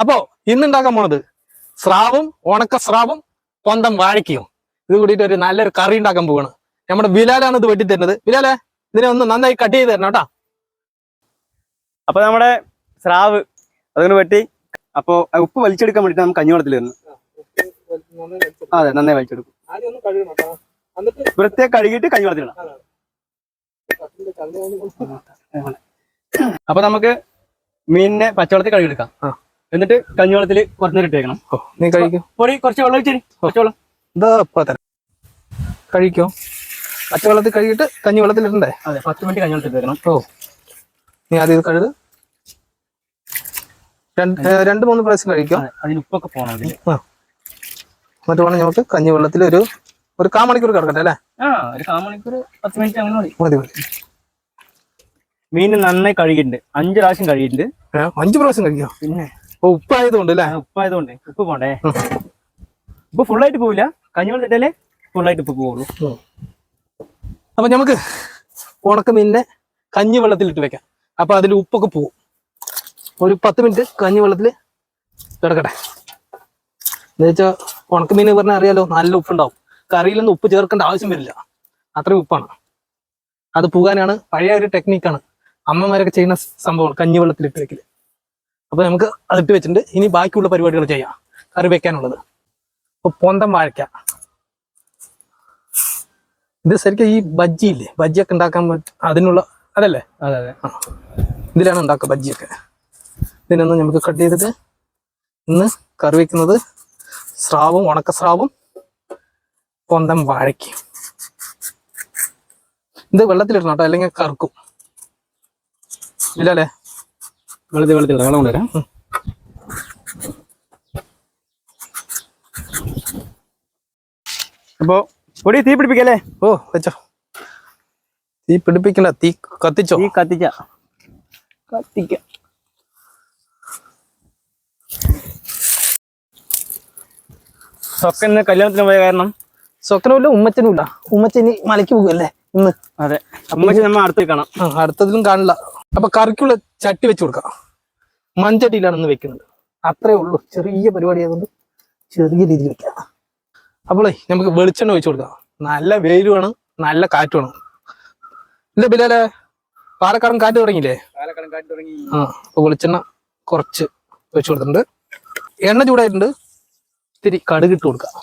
അപ്പോ ഇന്നുണ്ടാക്കാൻ പോണത് സ്രാവും ഉണക്ക സ്രാവും കൊന്തം വാഴയ്ക്കയും. ഇത് കൂടിയിട്ട് ഒരു നല്ലൊരു കറി ഉണ്ടാക്കാൻ പോവാണ്. നമ്മുടെ ബിലാലാണ് ഇത് വെട്ടി തരുന്നത് ബിലാലെ ഇതിനെ ഒന്ന് നന്നായി കട്ട് ചെയ്ത് തരണം കേട്ടോ. അപ്പൊ നമ്മുടെ സ്രാവ് അതങ്ങനെ വെട്ടി അപ്പൊ ഉപ്പ് വലിച്ചെടുക്കാൻ വേണ്ടിട്ട് നമുക്ക് കഞ്ഞിവെള്ളത്തിൽ വരുന്നു അതെ നന്നായി വലിച്ചെടുക്കും. വൃത്തിയെ കഴുകിയിട്ട് കഞ്ഞിവെള്ളത്തിലിടാം അപ്പൊ നമുക്ക് മീനിനെ പച്ചവെള്ളത്തിൽ കഴുകിയെടുക്കാം. ആ. എന്നിട്ട് കഞ്ഞിവെള്ളത്തിൽ കുറച്ച് നേരം ഇട്ടേക്കണം. നീ കഴിക്കും. പൊടി കുറച്ച് വെള്ളം ഒഴിച്ചേ കുറച്ച് വെള്ളം. ഇതാ ഇപ്പൊ തരാം? കഴിക്കോ. പച്ചവെള്ളത്തിൽ കഴുകിയിട്ട് കഞ്ഞി വെള്ളത്തിൽ ഇടണ്ടേ? അതെ പത്ത് മിനിറ്റ് കഞ്ഞിവെള്ളത്തിൽ ഇട്ടേക്കണം ഓ. നീ ആദ്യം ഇത് കഴുത് രണ്ട് മൂന്ന് പ്രാവശ്യം കഴിക്കോ. അതെ, അതിന് ഉപ്പൊക്കെ പോകണം എന്നിട്ട് വേണം നമുക്ക് കഞ്ഞി വെള്ളത്തിൽ ഒരു ഒരു കാ മണിക്കൂർ കിടക്കട്ടെ അല്ലേ? ഒരു പത്ത് മിനിറ്റ് അങ്ങനെ മതി. മതി മതി. മീൻ നന്നായി കഴുകിയിട്ടുണ്ട്. അഞ്ച് പ്രാവശ്യം കഴുകിയിട്ടുണ്ട്. അഞ്ചു പ്രാവശ്യം കഴിക്കോ. പിന്നെ ഉപ്പായതുകൊണ്ട് അല്ലേ? ഉപ്പായതുകൊണ്ട്. ഉപ്പ് പോണ്ടേ? ഉപ്പ് ഫുള്ളായിട്ട് പോവില്ല. കഞ്ഞിവെള്ളം ഇട്ടാലേ ഫുള്ളായിട്ട് ഉപ്പ് പോവുള്ളൂ. അപ്പൊ നമുക്ക് ഉണക്ക മീനിനെ കഞ്ഞി വെള്ളത്തിലിട്ട് വെക്കാം. അപ്പൊ അതിൽ ഉപ്പൊക്കെ പോവും. ഒരു പത്ത് മിനിറ്റ് കഞ്ഞി വെള്ളത്തിൽ കിടക്കട്ടെ. എന്ന് വെച്ചാൽ ഉണക്ക മീൻ പറഞ്ഞാൽ അറിയാലോ നല്ല ഉപ്പുണ്ടാവും. കറിയിലൊന്നും ഉപ്പ് ചേർക്കേണ്ട ആവശ്യം വരില്ല. അത്രയും ഉപ്പാണ്. അത് പോകാനാണ് പഴയ ഒരു ടെക്നിക്കാണ് അമ്മമാരൊക്കെ ചെയ്യുന്ന സംഭവം കഞ്ഞി വെള്ളത്തിലിട്ട് വെക്കൽ. അപ്പൊ നമുക്ക് അതിട്ട് വെച്ചിട്ടുണ്ട്. ഇനി ബാക്കിയുള്ള പരിപാടികൾ ചെയ്യാം. കറി വെക്കാനുള്ളത്. അപ്പൊ പൊന്തം വാഴയ്ക്ക. ഇത് ശരിക്കും ഈ ബജ്ജി ഇല്ലേ? ബജ്ജിയൊക്കെ ഉണ്ടാക്കാൻ അതിനുള്ള അതല്ലേ? അതെ അതെ. ആ. ഇതിലാണ് ഉണ്ടാക്കുക ബജ്ജിയൊക്കെ. ഇതിനൊന്ന് നമുക്ക് കട്ട് ചെയ്തിട്ട് ഇന്ന് കറി വെക്കുന്നത് സ്രാവും ഉണക്ക സ്രാവും പൊന്തം വാഴയ്ക്കും ഇത് വെള്ളത്തിലിടണം കേട്ടോ അല്ലെങ്കിൽ കറുക്കും. ഇല്ലല്ലേ വെള്ളത്തിൽ വെള്ളത്തിൽ വെള്ളം കൊണ്ടുവരാം. അപ്പോ പൊടി തീ പിടിപ്പിക്കല്ലേ? ഓ വെച്ചോ. തീ പിടിപ്പിക്കണ്ട തീ കത്തിച്ചോ? തീ കത്തിക്ക. കത്തിക്ക. സ്വക്കന് കല്യാണത്തിന് പോയ കാരണം? സ്വപ്നമില്ല ഉമ്മച്ചനുമില്ല ഉമ്മച്ചനി മലയ്ക്ക് പോകുമല്ലേ ഇന്ന്? അതെ. അമ്മച്ചി നമ്മ അടുത്ത് കാണാം. അടുത്തതിലും കാണില്ല. അപ്പൊ കറിക്കുള്ള ചട്ടി വെച്ച് കൊടുക്കാം. മൺചട്ടിയിലാണ് ഇന്ന് വെക്കുന്നത്. അത്രേ ഉള്ളൂ. ചെറിയ പരിപാടി ആയതുകൊണ്ട് ചെറിയ രീതിയിൽ വെക്കാം. അപ്പോളേ നമുക്ക് വെളിച്ചെണ്ണ ഒഴിച്ചു കൊടുക്കാം. നല്ല വെയിൽ വേണം നല്ല കാറ്റ് വേണം. ഇല്ല ബിലാലെ? പാലക്കാടൻ കാറ്റ് തുടങ്ങിയില്ലേ? പാലക്കാടൻ കാറ്റ് തുടങ്ങി. ആ അപ്പൊ വെളിച്ചെണ്ണ കുറച്ച് വെച്ച് കൊടുത്തിട്ടുണ്ട്. എണ്ണ ചൂടായിട്ടുണ്ട്. ഇത്തിരി കടുക് ഇട്ട് കൊടുക്കാം.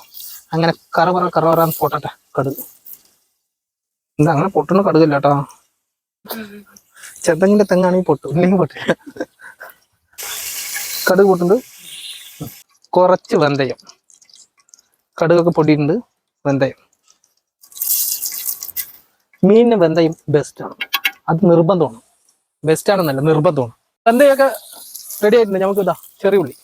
അങ്ങനെ കറ പറ കറ പറയാൻ പൊട്ടട്ടെ കടുക്. എന്താ അങ്ങനെ പൊട്ടണ കടുകല്ല കേട്ടോ. ചെത്തങ്ങിന്റെ തെങ്ങാണെങ്കിൽ പൊട്ടും. ഇല്ലെങ്കിൽ പൊട്ടില്ല. കടുക് കൂട്ടുന്നുണ്ട് കുറച്ച് വെന്തയം. കടുകൊക്കെ പൊട്ടിയിട്ടുണ്ട്. വെന്തയം. മീനിന് വെന്തയം ബെസ്റ്റാണ് അത് നിർബന്ധമാണ്. ബെസ്റ്റാണെന്നല്ല നിർബന്ധമാണ്. വെന്തയൊക്കെ റെഡി ആയിട്ടുണ്ട്. നമുക്ക് ഇതാ ചെറിയ ഉള്ളി.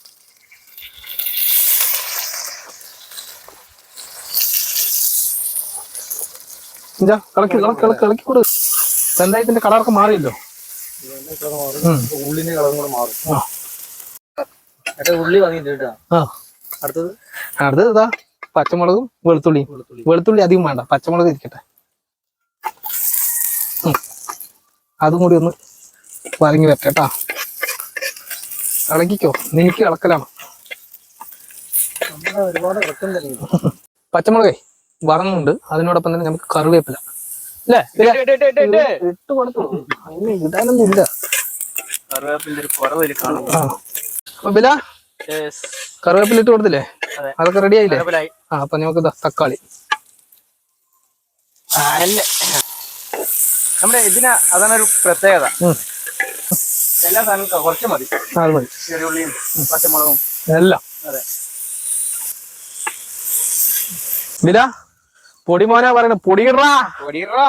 കളക്കി കളക്കി കളക്കി കളക്കി കൊടു വെന്തയത്തിന്റെ കളറൊക്കെ മാറിയല്ലോ. ഉള്ളിന്റെ കളറും കൂടെ മാറും. ഉള്ളി അടുത്തത്? അടുത്തത് ഇതാ പച്ചമുളകും വെളുത്തുള്ളിയും വെളുത്തുള്ളി. അധികം വേണ്ട പച്ചമുളക് ഇരിക്കട്ടെ. അതും കൂടി ഒന്ന് വരങ്ങി വരട്ടെ കേട്ടാ. ഇളക്കിക്കോ നിനക്ക് ഇളക്കലാണ്. പച്ചമുളകേ വറന്നുണ്ട്. അതിനോടൊപ്പം തന്നെ നമുക്ക് കറിവേപ്പില. അല്ലേ? ഇട്ട് കൊടുത്തു. അതിന് ഇടാനൊന്നും ഇല്ല. കറിവേപ്പിന്റെ ഒരു കുറവ് അപ്പൊ ബില കറിവേപ്പില ഇട്ട് കൊടുത്തില്ലേ? അതെ. അതൊക്കെ റെഡി ആയില്ലേ? ആ അപ്പൊ നമുക്ക് തക്കാളി. നമ്മുടെ ഇതിന് അതാണ് ഒരു പ്രത്യേകത. എല്ലാ സാധനവും കുറച്ച് മതി. അത് മതി. ചെറിയുള്ളിയും പച്ചമുളകും. എല്ലാം. അതെ. ബില പൊടിമോനാ പറയണ പൊടിയിടാ പൊടിയിടാ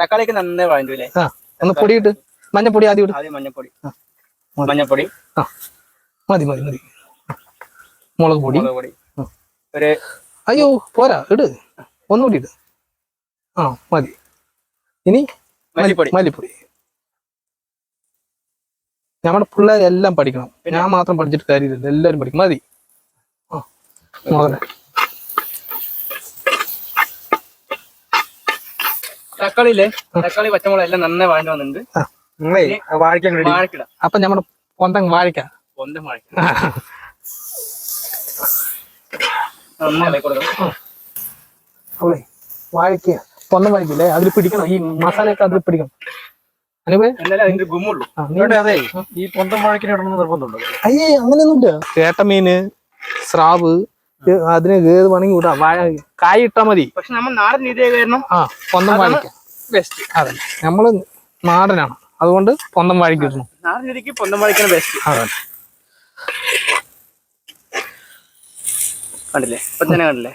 തക്കാളിക്ക് നന്നായി ആ ഒന്ന് പൊടിയിട്ട്. മഞ്ഞപ്പൊടി ആദ്യം ആദ്യം മഞ്ഞപ്പൊടി. മഞ്ഞപ്പൊടി. മതി മതി മതി. മുളക് പൊടി. പൊടി. ഒരു അയ്യോ പോരാ ഇട്. ഒന്നുകൂടി ഇട്. ആ മതി. ഇനി മല്ലിപ്പൊടി. മല്ലിപ്പൊടി. നമ്മുടെ പിള്ളേരെല്ലാം പഠിക്കണം. ഞാൻ മാത്രം പഠിച്ചിട്ട് കാര്യമില്ല എല്ലാവരും പഠിക്കും. മതി. ആ മുളക് തക്കാളിയില്ലേ? തക്കാളി പച്ചമുളക് എല്ലാം നന്നായി വാഴ വന്നിട്ടുണ്ട്. വാഴക്കിടാം അപ്പൊ നമ്മുടെ പൊന്തം വാഴക്കാം ഇളക്കി കൊടുക്കണം അവളെ വാഴയ്ക്ക് പൊന്നം വാഴയ്ക്കില്ലേ അതിൽ പിടിക്കണം. ഈ മസാലയൊക്കെ അതിൽ പിടിക്കണം. ഈ പൊന്തം വഴക്കിന് ഇടണമെന്ന് നിർബന്ധമുണ്ടോ? അയ്യേ അങ്ങനെയൊന്നുമില്ല. കേട്ട മീന് സ്രാവ് അതിന് ഏത് വേണമെങ്കിൽ വിടാം വാഴ കായ ഇട്ടാ മതി. പക്ഷെ നമ്മൾ നാടൻ രീതിയായി കാരണം ആ പൊന്തം വാഴിക്ക ബെസ്റ്റ് അതെ. നമ്മൾ നാടനാണ്. അതുകൊണ്ട് പൊന്തം വാഴിക്കുന്നു ഇടണം. നാടൻ രീതിക്ക് പൊന്തം വഴിക്കാണ് ബെസ്റ്റ് അതെ. കണ്ടില്ലേ? ഇപ്പൊ തന്നെ കണ്ടില്ലേ.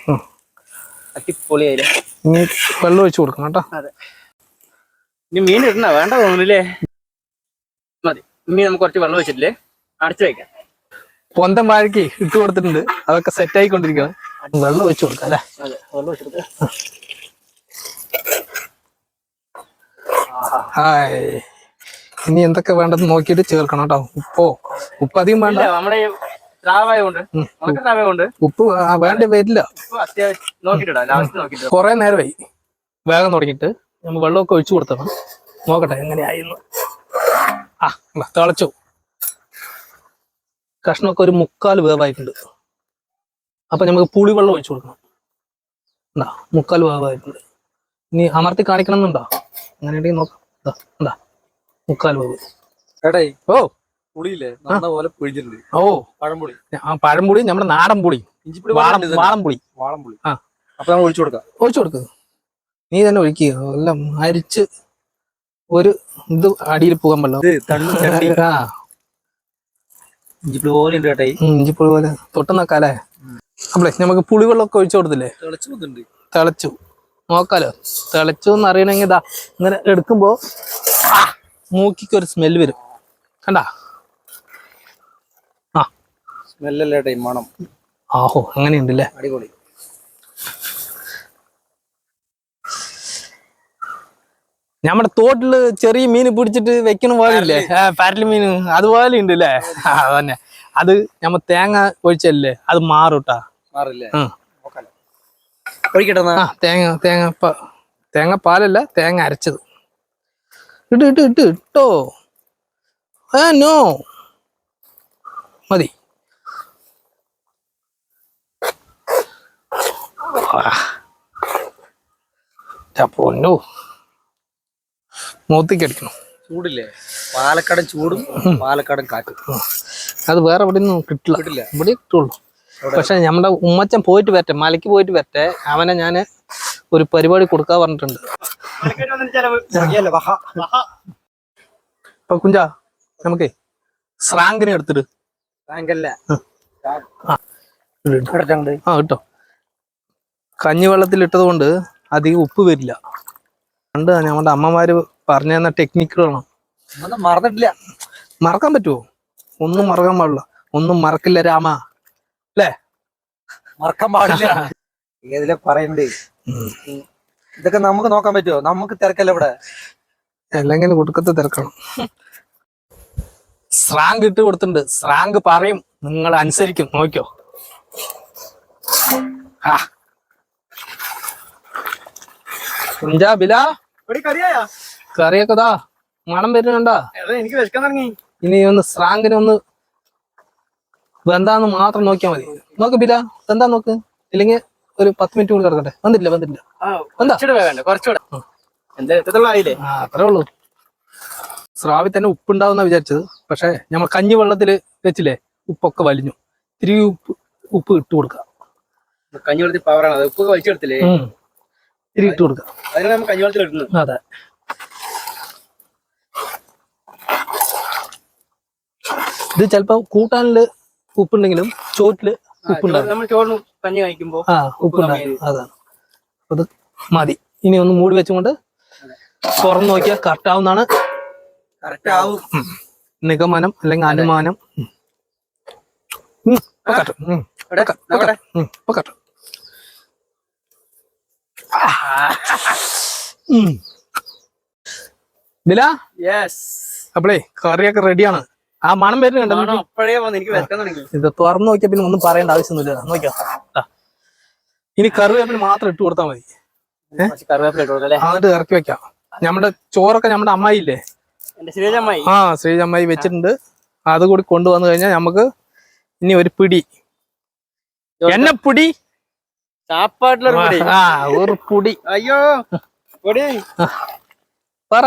അടിപൊളിയായില്ലേ? ഇനി വെള്ളം ഒഴിച്ചു കൊടുക്കണം കേട്ടോ. അതെ. ഇനി മീൻ ഇടണ? വേണ്ട തോന്നുന്നില്ലേ? മതി. ഇനി നമുക്ക് കുറച്ച് വെള്ളം ഒഴിച്ചിട്ടില്ലേ? അടച്ചു വെക്കാം. പൊന്തം വാഴയ്ക്ക് ഇട്ട് കൊടുത്തിട്ടുണ്ട്. അതൊക്കെ സെറ്റ് ആയിക്കൊണ്ടിരിക്കണം വെള്ളം ഒഴിച്ചു കൊടുക്കാം അല്ലേ? ഹായ്. ഇനി എന്തൊക്കെ വേണ്ടെന്ന് നോക്കിയിട്ട് ചേർക്കണം കേട്ടോ. ഉപ്പോ? ഉപ്പ് അധികം വേണ്ട. നമ്മുടെ സ്രാവായതുകൊണ്ട് നമുക്ക് സ്രാവായതുകൊണ്ട് ഉപ്പ് വേണ്ട വരില്ല. കൊറേ അത്യാവശ്യം ലാസ്റ്റ് നോക്കിട്ട് കുറെ നേരമായി. വേഗം തുടങ്ങിയിട്ട് നമ്മൾ വെള്ളമൊക്കെ ഒഴിച്ചു കൊടുത്തണം. നോക്കട്ടെ എങ്ങനെയായിരുന്നു? ആ തിളച്ചു. കഷ്ണമൊക്കെ ഒരു മുക്കാൽ വേവായിട്ടുണ്ട്. അപ്പൊ നമുക്ക് പുളിവെള്ളം ഒഴിച്ചു കൊടുക്കണം. എന്താ മുക്കാൽ വേവായിട്ടുണ്ട്. ഇനി അമർത്തി കാണിക്കണം എന്നുണ്ടോ അങ്ങനെ ഉണ്ടെങ്കിൽ നോക്കാം മുക്കാൽ വേവ്. ഓ! പുളിയില്ലേ? നന്ന പോലെ പിഴിഞ്ഞിട്ടുണ്ട്. ഓ. പഴംപുളി. പഴംപുളി നമ്മുടെ നാടൻ പുളി ഇഞ്ചിപ്പുളി വാളം വാളംപുളി. വാളംപുളി. ആ. അപ്പൊ നമ്മൾ ഒഴിച്ചു കൊടുക്കാം. ഒഴിച്ചു കൊടുക്ക്. നീ തന്നെ ഒഴിക്കുക എല്ലാം അരിച്ച് ഒരു ഇത് അടിയിൽ പോകാൻ പറ്റില്ല ആ. ഇഞ്ചിപ്പുളി പോലെ ഉണ്ട് ഉം, ഇഞ്ചിപ്പുളി പോലെ. തൊട്ട് നോക്കാലേ അപ്പളേ നമുക്ക് പുളിവെള്ളമൊക്കെ ഒഴിച്ചു കൊടുത്തില്ലേ? തിളച്ചു നോക്കാലോ. തിളച്ചു എന്ന് അറിയണമെങ്കിൽ ഇതാ ഇങ്ങനെ എടുക്കുമ്പോ മൂക്കിക്ക് ഒരു സ്മെൽ വരും. കണ്ടാ? സ്മെല്ലല്ലേ മണം ആഹോ അങ്ങനെയുണ്ടല്ലേ? അടിപൊളി. നമ്മുടെ തോട്ടിൽ ചെറിയ മീൻ പിടിച്ചിട്ട് വെക്കണ പോലില്ലേ പരൽ. മീൻ അതുപോലെ ഉണ്ട് അല്ലേ അതന്നെ. അത് നമ്മ തേങ്ങ ഒഴിച്ചല്ലേ? അത് മാറൂട്ടാ. ഒഴിക്കട്ടെ ആ തേങ്ങ തേങ്ങ തേങ്ങ പാലല്ല തേങ്ങ അരച്ചത്. ഇട്ട് ഇട്ട് ഇട്ട് ഇട്ടോ. ആ നോ. മതി ആ. ന്റെ പൊന്നോ. മൂത്തിക്ക് അടിക്കണം. ചൂടില്ലേ? പാലക്കാടൻ ചൂടും പാലക്കാടൻ കാറ്റും. അത് വേറെ എവിടെ നിന്നും കിട്ടില്ല. കിട്ടില്ല. ഇവിടെ കിട്ടുള്ളൂ പക്ഷെ നമ്മുടെ ഉമ്മച്ചൻ പോയിട്ട് വരട്ടെ മലയ്ക്ക് പോയിട്ട് വരട്ടെ. അവനെ ഞാൻ ഒരു പരിപാടി കൊടുക്കാൻ പറഞ്ഞിട്ടുണ്ട്. ഇപ്പൊ കുഞ്ചാ നമുക്ക് സ്രാങ്കിനെ എടുത്തിട്ട്. ആ കേട്ടോ. കഞ്ഞിവെള്ളത്തിൽ ഇട്ടത് കൊണ്ട് അധികം ഉപ്പ് വരില്ല. പണ്ട് ഞങ്ങളുടെ അമ്മമാര് പറഞ്ഞു തന്ന ടെക്നിക്കുകളാണ്. മറന്നിട്ടില്ല. മറക്കാൻ പറ്റുമോ ഒന്നും മറക്കാൻ പാടില്ല. ഒന്നും മറക്കില്ല രാമ. അല്ലേ? മറക്കാൻ പാടില്ല. ഏതിലെ പറയണ്ടേ? ഇതൊക്കെ നമുക്ക് നോക്കാൻ പറ്റുമോ നമുക്ക് തിരക്കല്ല ഇവിടെ? അല്ലെങ്കിൽ കൊടുക്കത്തെ തിരക്കണം. സ്രാങ്ക് ഇട്ട് കൊടുത്തിട്ടുണ്ട്. സ്രാങ്ക് പറയും. നിങ്ങൾ അനുസരിക്കും. നോക്കിയോ? ആ. കുഞ്ചാ ബില കറിയൊക്കെ ദാ മണം വരുന്നുണ്ടാ? എനിക്ക് വിശക്കാൻ തുടങ്ങി. ഇനി ഒന്ന് സ്രാങ്കിനെ ഒന്ന് വെന്താന്ന് മാത്രം നോക്കിയാ മതി. നോക്ക് ബില എന്താ നോക്ക്. ഇല്ലെങ്കിൽ ഒരു പത്ത് മിനിറ്റ് കൂടി കിടക്കട്ടെ. വന്നില്ല വന്നില്ല എന്താ? അത്രേ ഉള്ളൂ. സ്രാവിൽ തന്നെ ഉപ്പുണ്ടാവുന്ന വിചാരിച്ചത്. പക്ഷെ നമ്മൾ കഞ്ഞി വെള്ളത്തിൽ വെച്ചില്ലേ ഉപ്പൊക്കെ വലിഞ്ഞു. ഇത്തിരി ഉപ്പ് ഉപ്പ് ഇട്ട് കഞ്ഞി വെള്ളത്തിൽ പവറാണ് ഉപ്പൊക്കെ ഉപ്പ് വലിച്ചെടുത്തില്ലേ ഉം. ഇട്ട് അതെ. ഇത് ചിലപ്പോ കൂട്ടാനിൽ ഉപ്പുണ്ടെങ്കിലും ചോറ്റിൽ കഞ്ഞി കഴിക്കുമ്പോ ആ ഉപ്പുണ്ടാവും അതാണ്. അത് മതി. ഇനി ഒന്ന് മൂടി വെച്ചുകൊണ്ട് തുറന്നു നോക്കിയാൽ കറക്റ്റ് ആവുന്നതാണ് കറക്റ്റ് ആവും നിഗമനം അല്ലെങ്കിൽ അനുമാനം. കറക്റ്റ്. കറക്റ്റ്. യെസ് അപ്പളേ കറിയൊക്കെ റെഡിയാണ് ആ മണം വരുന്നുണ്ടോ അപ്പോഴേ വന്ന് എനിക്ക് ഇത് തുറന്നു നോക്കിയാൽ പിന്നെ ഒന്നും പറയേണ്ട ആവശ്യമൊന്നുമില്ല. നോക്കിയോ. ഇനി കറിവേപ്പിന് മാത്രം ഇട്ട് കൊടുത്താൽ മതി. എന്നിട്ട് ഇറക്കി വെക്കാം. നമ്മുടെ ചോറൊക്കെ നമ്മുടെ അമ്മായില്ലേ ശ്രീജമ്മായി ആ ശ്രീജ അമ്മായി വെച്ചിട്ടുണ്ട്. അത് കൂടി കൊണ്ടുവന്നു കഴിഞ്ഞാൽ നമുക്ക് ഇനി ഒരു പിടി. എന്നെ പിടി? സാപ്പാട്ടിലൊരു പിടി. ആ ഒരു പൊടി. അയ്യോ. പറ.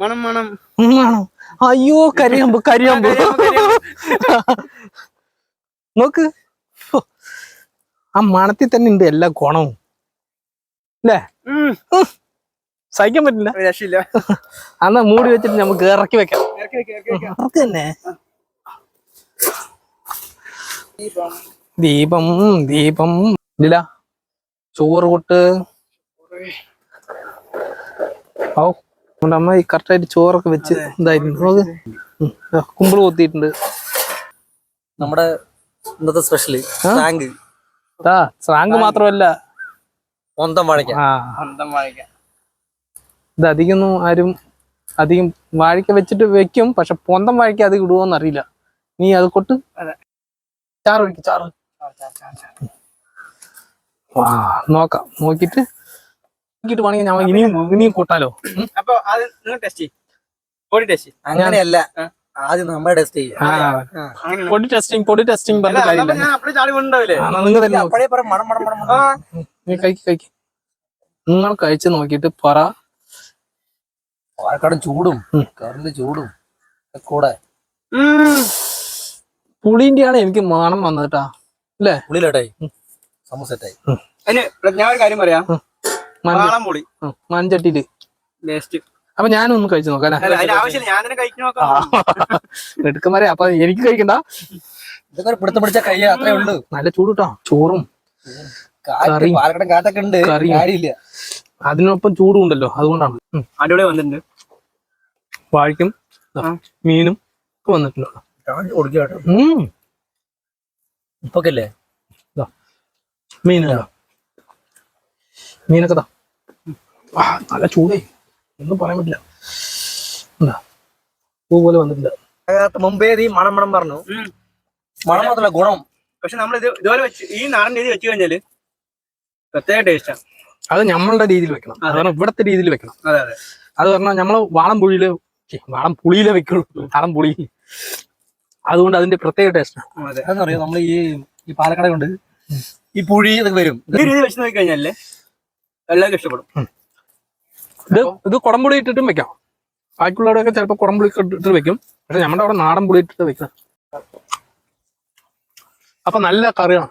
മണം മണം. മണം. അയ്യോ കരിയമ്പ് കരിയമ്പ്. നോക്ക്. ആ മണത്തിൽ തന്നെ ഉണ്ട് എല്ലാ ഗുണവും. അല്ലേ സഹിക്കാൻ പറ്റില്ല. എന്നാ രക്ഷയില്ല. അന്നാ മൂടി വെച്ചിട്ട് നമുക്ക് ഇറക്കി വെക്കാം. ഇറക്കി വെക്ക്, ഇറക്കി തന്നെ. ദീപം. ദീപം ഇല്ല. ചോറ് കൊട്ട്. ഓ നമ്മുടെ അമ്മ ഈ കറക്റ്റായിട്ട് ചോറൊക്കെ വെച്ച് ഇതായിട്ടുണ്ട്. ദാ കുമ്പിൾ കൊത്തിയിട്ടുണ്ട്. നമ്മുടെ ഇന്നത്തെ സ്പെഷ്യൽ ആ? ടാങ്ക് ആ സ്രാങ്ക് മാത്രമല്ല. ഒന്തം വാഴയ്ക്ക. ആ. സ്വന്തം വാഴയ്ക്ക. ഇത് അധികമൊന്നും ആരും അധികം വാഴയ്ക്ക വെച്ചിട്ട് വെക്കും പക്ഷെ പൊന്തം വാഴയ്ക്ക അത് ഇടുവോന്ന് അറിയില്ല. നീ അത് കൊട്ട്. ചാറ് ഒഴിക്ക് ചാറ്. നോക്കാം. നോക്കിട്ട് നോക്കിട്ട് വേണമെങ്കിൽ ഞാൻ ഇനിയും ഇനിയും കൂട്ടാലോ. അപ്പൊ അത് നിങ്ങൾ ടെസ്റ്റ് ചെയ്യും. പൊടി ടെസ്റ്റ് അങ്ങനെയല്ല. ആദ്യം നമ്മൾ ടെസ്റ്റ് ചെയ്യാം. പൊടി ടെസ്റ്റിംഗ് പൊടി ടെസ്റ്റിംഗ് പറഞ്ഞ കാര്യമില്ല. നിങ്ങൾ കഴിച്ചു നോക്കിട്ട് പറ. പാലക്കാട് നോക്കിയിട്ട് ചൂടും. കറിന്റെ ചൂടും. കൂടെ. പുളിന്റെ ആണ് എനിക്ക് മണം വന്നത് കേട്ടാ അല്ലേ? പുളിയിലോട്ടായി സമൂസറ്റായി. ഞാൻ ഒരു കാര്യം പറയാം. മഞ്ച വാളം പൊടി ഉം, മൺചട്ടിയിൽ. ടേസ്റ്റ് അപ്പൊ ഞാനൊന്ന് കഴിച്ചു നോക്കാം എടുക്കുമാരെ ആവശ്യമില്ല. ഞാൻ തന്നെ കഴിച്ചു നോക്കാം. എടുക്കമാരെ അപ്പൊ എനിക്ക് കഴിക്കണ്ട. പിടുത്തം പിടിച്ച കൈ അത്രേ ഉള്ളൂ. നല്ല ചൂടുട്ടോ കേട്ടോ ചോറും. കാറ്റൊക്കെ ഉണ്ട്. കാര്യമില്ല. അതിനൊപ്പം ചൂടും ഉണ്ടല്ലോ അതുകൊണ്ടാണ്. അടിപൊളി വന്നിട്ടുണ്ട്. വാഴയ്ക്കും മീനും ഒക്കെ വന്നിട്ടുണ്ട്. കൊടുക്കുക കേട്ടോ ഉം. ഇപ്പൊക്കെ അല്ലേ മീനല്ല മീനൊക്കെ താ ആ നല്ല ചൂടേ. ഒന്നും പറയാൻ പറ്റില്ല. എന്താ? പൂ പോലെ വന്നിട്ടില്ല. മുമ്പേ ഈ മണം മണം പറഞ്ഞു. മണം മാത്രമല്ല ഗുണം. പക്ഷെ നമ്മൾ ഇത് ഇതുപോലെ വെച്ച് ഈ നാടൻ രീതി വെച്ച് കഴിഞ്ഞാൽ പ്രത്യേക ടേസ്റ്റാണ് അത് നമ്മളുടെ രീതിയിൽ വെക്കണം. അത്. പറഞ്ഞാൽ ഇവിടത്തെ രീതിയിൽ വെക്കണം. അതെ അതെ. അത് പറഞ്ഞാൽ നമ്മൾ വാളം പുഴിയിൽ വാളം പുളിയിലെ വെക്കുള്ളൂ. വാളം പുളി. അതുകൊണ്ട് അതിന്റെ പ്രത്യേക ടേസ്റ്റ് അതെ. അതെന്ന് പറയാ നമ്മൾ ഈ ഈ പാലക്കാട് കൊണ്ട് ഈ പുഴി ഇതൊക്കെ വരും. ഈ രീതി വെച്ച് നോക്കി കഴിഞ്ഞാൽ എല്ലാവർക്കും ഇഷ്ടപ്പെടും. ഇത് ഇത് കുടംപുളി ഇട്ടിട്ടും വെക്കാം. ബാക്കിയുള്ളവരൊക്കെ ചിലപ്പോൾ കുടംപുളി പുളി ഇട്ടിട്ട് വെക്കും. പക്ഷെ നമ്മുടെ അവിടെ നാടൻ പുളി ഇട്ടിട്ട് വെക്കാം അപ്പൊ നല്ല കറിയാണ്.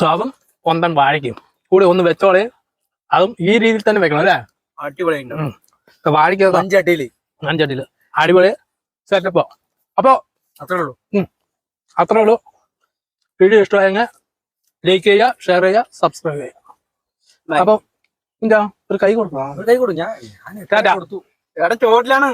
സ്വാദം പൊന്തൻ വാഴയ്ക്കും. കൂടെ ഒന്ന് വെച്ചോളെ. അതും ഈ രീതിയിൽ തന്നെ വെക്കണം അല്ലേ? അടിപൊളി ഉണ്ടാവും ഉം. ഇപ്പൊ വാഴയ്ക്ക് അഞ്ചട്ടിയിൽ അഞ്ചട്ടിയിൽ അടിപൊളി സെറ്റപ്പോ അപ്പോ അത്രേ ഉള്ളൂ. അത്രേ ഉള്ളൂ. വീഡിയോ ഇഷ്ടമായെങ്കിൽ ലൈക്ക് ചെയ്യുക ഷെയർ ചെയ്യുക സബ്സ്ക്രൈബ് ചെയ്യുക. അപ്പൊ ഒരു കൈ കൊടുക്കണം ഒരു കൈ കൊടുക്കും ഞാൻ. കൊടുത്തു? ചോട്ടിലാണ്.